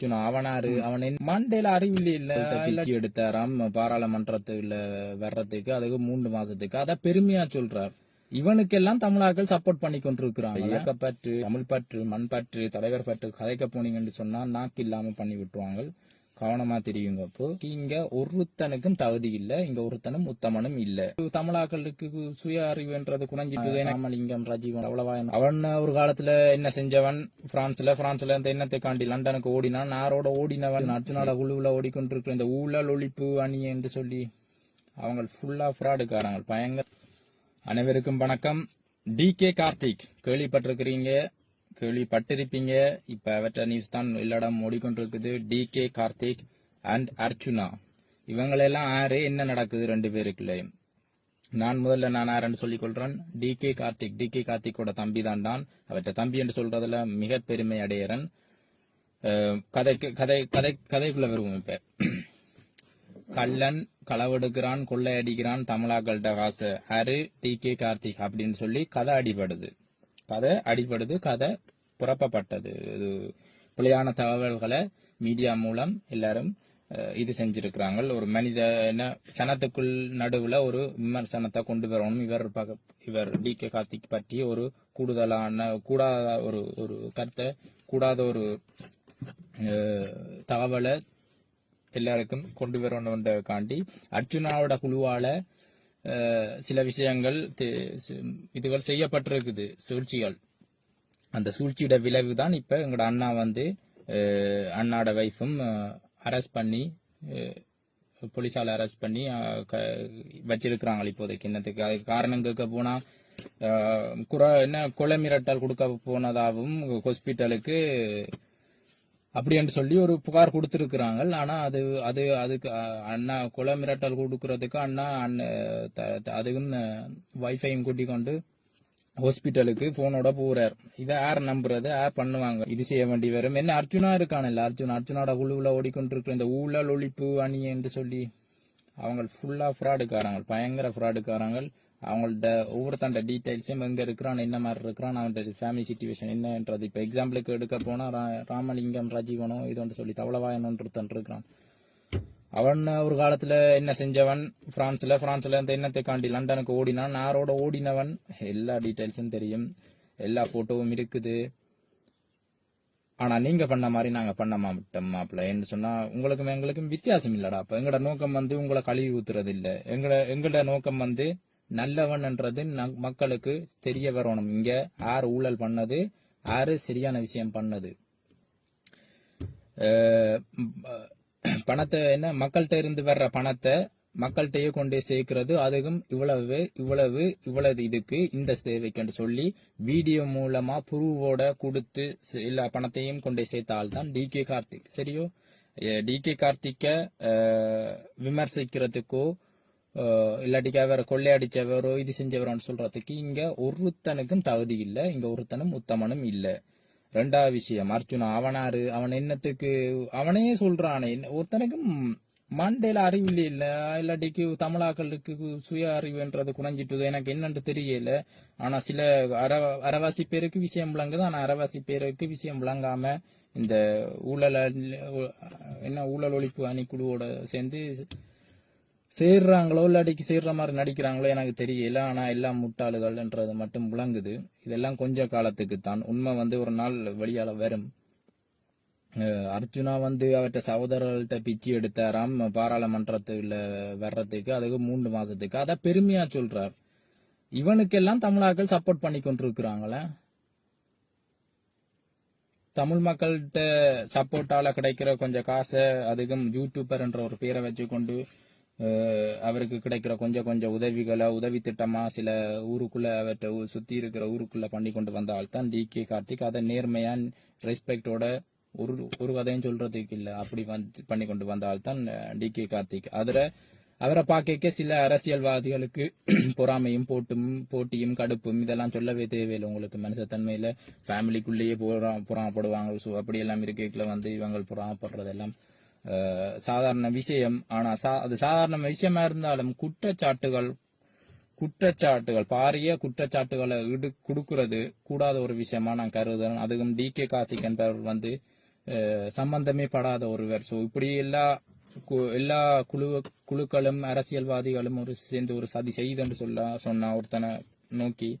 அர்ஜுனா அவனாரு அவன் மண்டையில அறிவில்லை இல்ல. பிச்சு எடுத்தாராம். பாராளுமன்றத்துல வர்றதுக்கு அதுக்கு மூன்று மாசத்துக்கு. அத பெருமையா சொல்றார். இவனுக்கெல்லாம் தமிழாக்கள் சப்போர்ட் பண்ணி கொண்டிருக்கிறாங்க. இயக்கப்பற்று தமிழ் பற்று மண் பற்று தலைவர் பற்று கதைக்க போனீங்கன்னு சொன்னா நாக்கு இல்லாம பண்ணி விட்டுருவாங்க. கவனமா தெரியுங்க அப்போ இங்க ஒருத்தனுக்கும் தகுதி இல்ல இங்க ஒருத்தனும் உத்தமனும் இல்ல. தமிழாக்களுக்கு சுய அறிவுன்றது குறைஞ்சிட்டு ராமலிங்கம் ராஜீவன் அவ்வளவா அவன் ஒரு காலத்துல என்ன செஞ்சவன்? பிரான்ஸ்ல பிரான்ஸ்ல இந்த எண்ணத்தை காண்டி லண்டனுக்கு ஓடினான்? நாரோட ஓடினவன். அர்ஜுனாட குழுவுல ஓடிக்கொண்டிருக்கிற இந்த ஊழல் ஒழிப்பு அணி என்று சொல்லி அவங்க ஃபுல்லா ஃப்ராடுக்காரங்க பயங்கர. அனைவருக்கும் வணக்கம். டி கே கார்த்திக் கேள்விப்பட்டிருக்கிறீங்க. கேள்விப்பட்டிருப்பீங்க. இப்ப அவற்ற நியூஸ் தான் எல்லாடம் ஓடிக்கொண்டிருக்குது T. K. Karthik and Archuna இவங்களெல்லாம் ஆறு என்ன நடக்குது ரெண்டு பேருக்குள்ளேயும் நான் முதல்ல நான் யாருன்னு சொல்லிக் கொள்றேன் T. K. Karthik. T. K. கார்த்திக்கோட தம்பி தான் தான் அவற்ற தம்பி என்று சொல்றதுல மிக பெருமை அடையறன். கதைக்கு கதை கதை கதைக்குள்ள வருவோம் இப்ப. கள்ளன் களவெடுக்கிறான் கொள்ளையடிக்கிறான் தமிழாக்கள்கிட்ட காசு. அரு டி. கே. கார்த்திக் அப்படின்னு சொல்லி கதை அடிபடுது. கதை அடிபடுது கதை புறப்பப்பட்டது இது பிழையான தகவல்களை மீடியா மூலம் எல்லாரும் இது செஞ்சிருக்கிறாங்க. ஒரு மனித என்ன சனத்துக்குள் நடுவுல ஒரு விமர்சனத்தை கொண்டு வரணும். இவர் இவர் டி கே கார்த்திக் பற்றி ஒரு கூடுதலான கூடாத ஒரு ஒரு கருத்தை கூடாத ஒரு தகவலை எல்லாருக்கும் கொண்டு வரணுன்றதுக்காண்டி அர்ஜுனாவோட குழுவால சில விஷயங்கள் இதுகள் செய்யப்பட்டிருக்குது சூழ்ச்சிகள். அந்த சூழ்ச்சியோட விளைவு தான் இப்ப எங்களோட அண்ணா வந்து அண்ணாட வைஃபும் அரெஸ்ட் பண்ணி போலீஸால் போலீஸால அரெஸ்ட் பண்ணி க- வச்சிருக்கிறாங்க இப்போதைக்கு. என்னத்துக்கு? அதுக்கு காரணம் கேட்க போனா குற என்ன கொலை மிரட்டல் கொடுக்க போனதாகவும் ஹாஸ்பிட்டலுக்கு அப்படி என்று சொல்லி ஒரு புகார் கொடுத்திருக்கிறாங்க ஆனா அது அது அதுக்கு அண்ணா கொலை மிரட்டல் கொடுக்கறதுக்கு அண்ணா அண்ண- த- த- அதுக்கும் வைஃபையும் கூட்டிக் கொண்டு ஹாஸ்பிட்டலுக்கு போனோட போறார். இதை யார் நம்புறது? யார் பண்ணுவாங்க? இது செய்ய வேண்டி வரும். என்ன அர்ஜுனா இருக்கானல்ல? அர்ஜுன் அர்ஜுனோட குழுவுல ஓடிக்கொண்டிருக்கிற இந்த ஊழல் ஒழிப்பு அணி என்று சொல்லி அவங்க ஃபுல்லா ஃப்ராடுக்காரங்க பயங்கர ஃப்ராடுக்காரங்க அவங்கள்ட்ட ஒவ்வொருத்தண்ட டீட்டெயில்ஸையும் எங்கே இருக்கிறான் என்ன மாதிரி இருக்கிறான் அவன்கிட்ட ஃபேமிலி சுச்சுவேஷன் என்னன்றது. இப்போ எக்ஸாம்பிளுக்கு எடுக்க போனால் ரா- ராமலிங்கம் ராஜீவனோ இது ஒன்று சொல்லி தவளவாயன் இருக்கிறான். அவன் ஒரு காலத்தில் என்ன செஞ்சவன்? ஃப்ரான்ஸில் ஃப்ரான்ஸில் இந்த எண்ணத்தை காண்டி லண்டனுக்கு ஓடினான். நாரோட ஓடினவன். எல்லா டீட்டெயில்ஸும் தெரியும். எல்லா ஃபோட்டோவும் இருக்குது. ஆனால் நீங்கள் பண்ண மாதிரி நாங்கள் பண்ண மாட்டோம் மாப்பிள்ள. என்று உங்களுக்கும் எங்களுக்கும் வித்தியாசம் இல்லைடா. அப்போ எங்களோட நோக்கம் வந்து உங்களை கழுவி ஊத்துறது இல்லை எங்களோட எங்களோட நோக்கம் வந்து நல்லவன்ன்றது ந- மக்களுக்கு தெரிய வரணும். இங்க யார் ஊழல் பண்ணது யாரு சரியான விஷயம் பண்ணது. பணத்தை என்ன மக்கள்கிட்ட இருந்து வர்ற பணத்தை மக்கள்கிட்டயே கொண்டு சேர்க்கிறது அதுக்கும் இவ்வளவு இவ்வளவு இவ்வளவு இதுக்கு இந்த தேவைக்குன்னு சொல்லி வீடியோ மூலமா ப்ரூவோட கொடுத்து எல்லா பணத்தையும் கொண்டு சேர்த்தால் தான் டி கே கார்த்திக். சரியோ? டி கே கார்த்திக்க விமர்சிக்கிறதுக்கோ இல்லாட்டிக்கா வேற கொள்ளையடிச்சவரோ இது செஞ்சவரோன்னு சொல்றதுக்கு இங்க ஒருத்தனுக்கும் தகுதி இல்லை இங்க ஒருத்தனும் உத்தமனும் இல்லை. ரெண்டாவது விஷயம் அர்ஜுனா அவனாரு அவன் என்னத்துக்கு அவனையே சொல்றானே ஒருத்தனுக்கும் மண்டையில அறிவில்லை இல்ல இல்லாட்டிக்கு தமிழாக்களுக்கு சுய அறிவுன்றது குறைஞ்சிட்டுது எனக்கு என்னன்னு தெரியல. ஆனா சில அர அரவாசி பேருக்கு விஷயம் விளங்குது ஆனா அரவாசி பேருக்கு விஷயம் விளங்காம இந்த ஊழல் அணி- என்ன ஊழல் ஒழிப்பு அணிக்குழுவோட சேர்ந்து சேர்றாங்களோ இல்லாட்டிக்கு சேர்ற மாதிரி நடிக்கிறாங்களோ எனக்கு தெரியல. ஆனா எல்லாம் முட்டாளுகள்ன்றது மட்டும் விளங்குது. இதெல்லாம் கொஞ்ச காலத்துக்கு தான் உண்மை வந்து ஒரு நாள் வெளியால வரும். அர்ஜுனா வந்து அவர்கிட்ட சகோதரர்கள்ட்ட பிச்சு எடுத்தாராம். பாராளுமன்றத்துல வர்றதுக்கு அதுக்கு மூன்று மாசத்துக்கு. அத பெருமையா சொல்றார். இவனுக்கெல்லாம் தமிழாக்கள் சப்போர்ட் பண்ணி கொண்டிருக்கிறாங்களே. தமிழ் மக்கள்கிட்ட சப்போர்ட்டால கிடைக்கிற கொஞ்சம் காசை அதுக்கும் யூடியூபர் என்ற ஒரு பேரை வச்சுக்கொண்டு கொண்டு அவருக்கு கிடைக்கிற கொஞ்சம் கொஞ்சம் உதவிகளை உதவி திட்டமா சில ஊருக்குள்ள அவற்றை ஊ- சுத்தி இருக்கிற ஊருக்குள்ள பண்ணி கொண்டு வந்தால் தான் டி கே கார்த்திக் அதை நேர்மையா ரெஸ்பெக்டோட ஒரு ஒரு கதையும் சொல்றதுக்கு இல்ல. அப்படி வந்து பண்ணி கொண்டு வந்தால் தான் டி கே கார்த்திக். அதுல அவரை பார்க்க சில அரசியல்வாதிகளுக்கு பொறாமையும் போட்டும் போட்டியும் கடுப்பும் இதெல்லாம் சொல்லவே தேவையில்லை உங்களுக்கு மனுஷத்தன்மையில ஃபேமிலிக்குள்ளேயே புறா புறாமப்படுவாங்க. ஸோ அப்படி எல்லாம் இருக்கைக்குள்ள வந்து இவங்க பொறாமப்படுறதெல்லாம் அஹ், சாதாரண விஷயம். ஆனா சா- அது சாதாரண விஷயமா இருந்தாலும் குற்றச்சாட்டுகள் குற்றச்சாட்டுகள் பாரிய குற்றச்சாட்டுகளை இடு கொடுக்கறது கூடாத ஒரு விஷயமா நான் கருதுறேன். அதுவும் டி கே கார்த்திக் என்பவர் வந்து சம்பந்தமே படாத ஒருவர். ஸோ இப்படி எல்லா கு- எல்லா குழு குழுக்களும் அரசியல்வாதிகளும் ஒரு சேர்ந்து ஒரு சதி செய்துன்னு சொல்ல சொன்ன ஒருத்தனை நோக்கி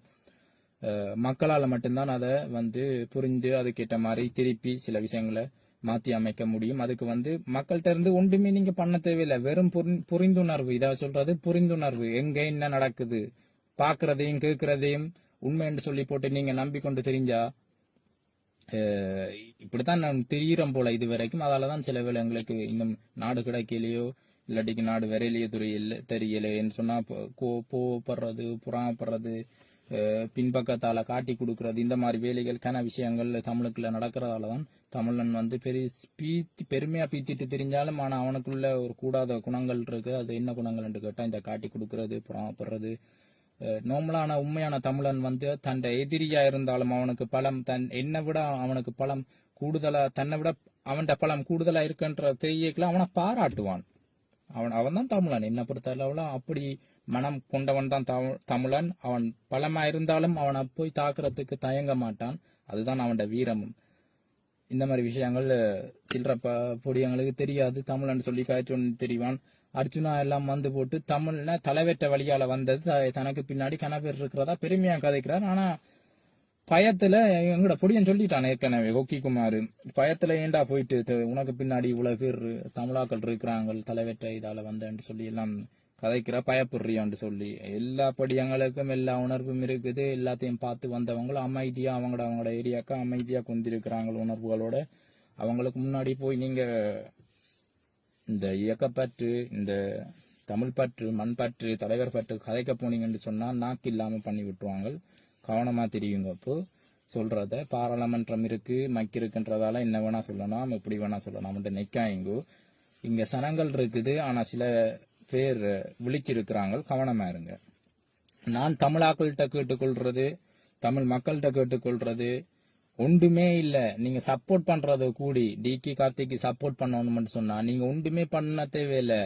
மக்களால் மட்டும்தான் அதை வந்து புரிந்து அதுக்கேற்ற மாதிரி திருப்பி சில விஷயங்களை மாத்தி அமைக்க முடியும். அதுக்கு வந்து மக்கள்கிட்ட இருந்து ஒன்றுமே நீங்க பண்ண தேவையில்லை. வெறும் புரிந்துணர்வு. இதை சொல்றது. புரிந்துணர்வு. எங்க என்ன நடக்குது? பாக்குறதையும் கேட்கறதையும் உண்மை என்று சொல்லி போட்டு நீங்க நம்பிக்கொண்டு தெரிஞ்சா இப்படித்தான் நான் தெரியிறோம் போல இது வரைக்கும் அதாலதான் சில வேலை எங்களுக்கு இன்னும் நாடு கிடைக்கலையோ இல்லாட்டிக்கு நாடு விரையிலையோ தெரியல தெரியலையேன்னு சொன்னா போ- கோ- கோவப்படுறது பின்பக்கத்தால காட்டி கொடுக்கறது. இந்த மாதிரி வேலைகளுக்கான விஷயங்கள் தமிழுக்குள்ள நடக்கிறதால தான் தமிழன் வந்து பெரிய பீத்தி பெருமையா பீத்திட்டு தெரிஞ்சாலும் ஆனா அவனுக்குள்ள ஒரு கூடாத குணங்கள் இருக்கு. அது என்ன குணங்கள் என்று கேட்டா இந்த காட்டி கொடுக்கறது புறப்படுறது. நார்மலான உண்மையான தமிழன் வந்து தன் எதிரியா இருந்தாலும் அவனுக்கு பலம் தன் என்னை விட அவனுக்கு பலம் கூடுதலா தன்னை விட அவன்கிட்ட பலம் கூடுதலா இருக்குன்ற தெரியக்கல அவனை பாராட்டுவான். அவன் அவன் தான் தமிழன். என்ன பொறுத்தளவுல அப்படி மனம் கொண்டவன் தான் தமிழ்- தமிழன். அவன் பலமா இருந்தாலும் அவனை போய் தாக்குறதுக்கு தயங்க மாட்டான். அதுதான் அவனோட வீரமும். இந்த மாதிரி விஷயங்கள் சில்லற ப பொடியங்களுக்கு தெரியாது. தமிழன் சொல்லி காய்ச்சொன்னு தெரிவான். அர்ஜுனா எல்லாம் வந்து போட்டு தமிழ்ல தலைவெற்ற வழியால வந்தது. த- தனக்கு பின்னாடி கணவர் இருக்கிறதா பெருமையா கதைக்கிறார். ஆனா பயத்துல எங்கட பொடியன் சொல்லிட்டான் ஏற்கனவே கொக்கி குமார். பயத்துல ஏண்டா போயிட்டு உனக்கு பின்னாடி இவ்வளவு பேர் தமிழாக்கள் இருக்கிறாங்க தலைவற்ற இதால வந்தேன்னு சொல்லி எல்லாம் கதைக்கிற பயப்படுறியான்னு சொல்லி. எல்லா படியங்களுக்கும் எல்லா உணர்வும் இருக்குது. எல்லாத்தையும் பார்த்து வந்தவங்களும் அமைதியா அவங்களோட அவங்களோட ஏரியாக்கா அமைதியா கொந்திருக்கிறாங்க உணர்வுகளோட. அவங்களுக்கு முன்னாடி போய் நீங்க இந்த இயக்கப்பற்று இந்த தமிழ் பற்று மண் பற்று தலைவர் பற்று கதைக்க போனீங்கன்னு சொன்னா நாக்கு இல்லாம பண்ணி விட்டுருவாங்க கவனமாக தெரியுங்க அப்போ. சொல்கிறத பாராளுமன்றம் இருக்குது மக்கி இருக்குன்றதால என்ன வேணால் சொல்லலாம் எப்படி வேணால் சொல்லலாம். அவன்கிட்ட நிற்காயங்கோ இங்கே சனங்கள் இருக்குது ஆனால் சில பேர் விழிச்சிருக்கிறாங்க கவனமாக இருங்க. நான் தமிழாக்கள்கிட்ட கேட்டுக்கொள்றது தமிழ் மக்கள்கிட்ட கேட்டுக்கொள்றது ஒன்றுமே இல்லை. நீங்கள் சப்போர்ட் பண்ணுறத கூடி டிகே கார்த்திக்கு சப்போர்ட் பண்ணணும்னு சொன்னால் நீங்கள் ஒன்றுமே பண்ண தேவையில்லை.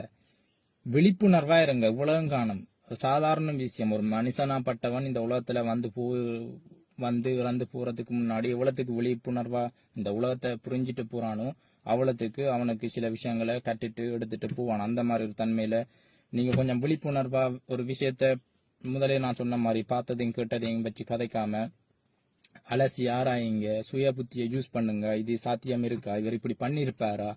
விழிப்புணர்வாக இருங்க உலகம் காணும் சாதாரண விஷயம். ஒரு மனுஷனாப்பட்டவன் இந்த உலகத்துல வந்து போ வந்து இறந்து போறதுக்கு முன்னாடி எவ்வளவுக்கு விழிப்புணர்வா இந்த உலகத்தை புரிஞ்சிட்டு போறானோ அவ்வளோத்துக்கு அவனுக்கு சில விஷயங்களை கட்டிட்டு எடுத்துட்டு போவான். அந்த மாதிரி ஒரு தன்மையில நீங்க கொஞ்சம் விழிப்புணர்வா ஒரு விஷயத்த முதலே நான் சொன்ன மாதிரி பார்த்ததையும் கேட்டதையும் வச்சு கதைக்காம அலசி ஆராயிங்க. சுய புத்தியை யூஸ் பண்ணுங்க. இது சாத்தியம் இருக்கா? இவர் இப்படி பண்ணியிருப்பாரா?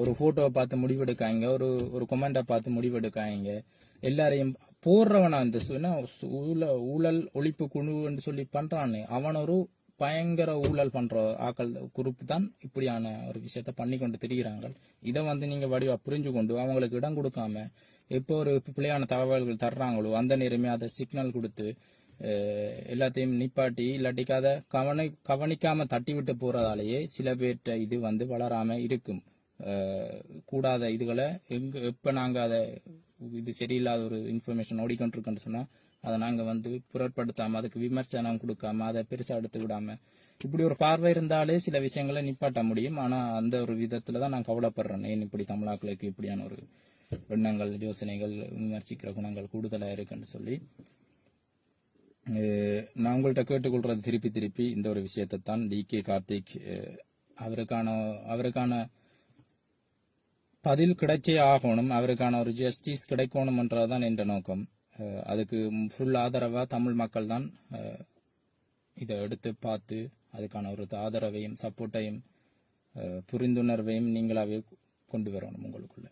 ஒரு போட்டோவை பார்த்து முடிவெடுக்காங்க. ஒரு ஒரு கொமெண்டை பார்த்து முடிவெடுக்காங்க. எல்லாரையும் போடுறவனா அந்த ஊழ- ஊழல் ஒழிப்பு குழுன்னு சொல்லி பண்றான்னு அவன் ஒரு பயங்கர ஊழல் பண்ற ஆக்கள் குரூப் தான் இப்படியான ஒரு விஷயத்த பண்ணி கொண்டு திரிகிறாங்க இதை வந்து நீங்க வடிவா புரிஞ்சு கொண்டு அவங்களுக்கு இடம் கொடுக்காம எப்போ ஒரு பிள்ளையான தகவல்கள் தர்றாங்களோ அந்த நேரமே அதை சிக்னல் கொடுத்து எல்லாத்தையும் நிப்பாட்டி இல்லாட்டிக்கு அதை கவனி கவனிக்காம தட்டி விட்டு போறதாலேயே சில பேர்கிட்ட இது வந்து வளராம இருக்கும். கூடாத இதுகளை எங்க எப்ப நாங்க அதை இது சரியில்லாத ஒரு இன்ஃபர்மேஷன் ஓடிக்கொண்டிருக்கோன்னு சொன்னால் அதை நாங்கள் வந்து புறப்படுத்தாம அதுக்கு விமர்சனம் கொடுக்காம அதை பெருசாக எடுத்து விடாம இப்படி ஒரு பார்வை இருந்தாலே சில விஷயங்களை நிப்பாட்ட முடியும். ஆனால் அந்த ஒரு விதத்தில் தான் நான் கவலைப்படுறேன். ஏன் இப்படி தமிழாக்களுக்கு இப்படியான ஒரு எண்ணங்கள் யோசனைகள் விமர்சிக்கிற குணங்கள் கூடுதலாக இருக்குன்னு சொல்லி நான் உங்கள்கிட்ட கேட்டுக்கொள்றது திருப்பி திருப்பி இந்த ஒரு விஷயத்தை தான் டி கே கார்த்திக் அவருக்கான அவருக்கான பதில் கிடைச்சே ஆகணும். அவருக்கான ஒரு ஜஸ்டிஸ் கிடைக்கணும்ன்றதுதான் என்ற நோக்கம். அதுக்கு ஃபுல் ஆதரவாக தமிழ் மக்கள் தான் இதை எடுத்து பார்த்து அதுக்கான ஒரு ஆதரவையும் சப்போர்ட்டையும் புரிந்துணர்வையும் நீங்களாவே கொண்டு வரணும் உங்களுக்குள்ள.